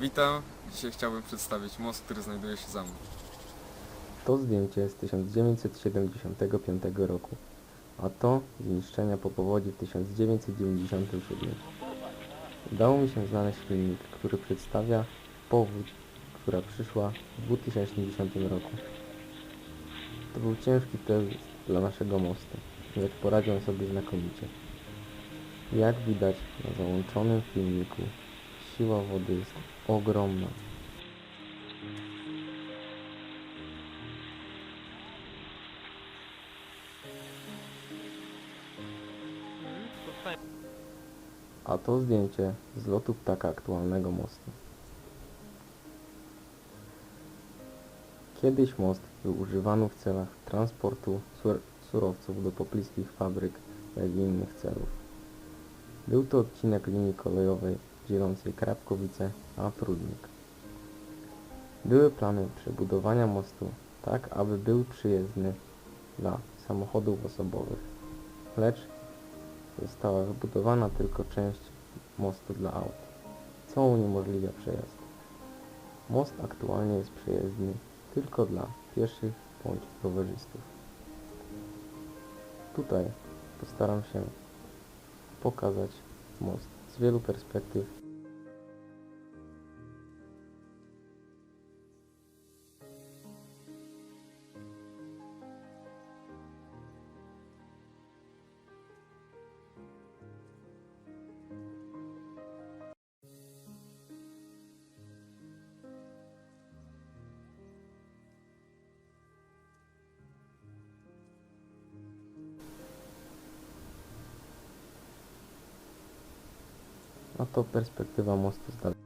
Witam. Dzisiaj chciałbym przedstawić most, który znajduje się za mną. To zdjęcie z 1975 roku, a to zniszczenia po powodzi w 1997. Udało mi się znaleźć filmik, który przedstawia powódź, która przyszła w 2010 roku. To był ciężki test dla naszego mostu, lecz poradził sobie znakomicie. Jak widać na załączonym filmiku, siła wody jest ogromna. A to zdjęcie z lotu ptaka aktualnego mostu. Kiedyś most był używany w celach transportu sur surowców do pobliskich fabryk, jak i innych celów. Był to odcinek linii kolejowej dzielącej Krapkowice a Prudnik. Były plany przebudowania mostu tak, aby był przyjezdny dla samochodów osobowych, lecz została wybudowana tylko część mostu dla aut, co uniemożliwia przejazd. Most aktualnie jest przejezdny tylko dla pieszych bądź rowerzystów. Tutaj postaram się pokazać most z wielu A to perspektywa mostu z daleka.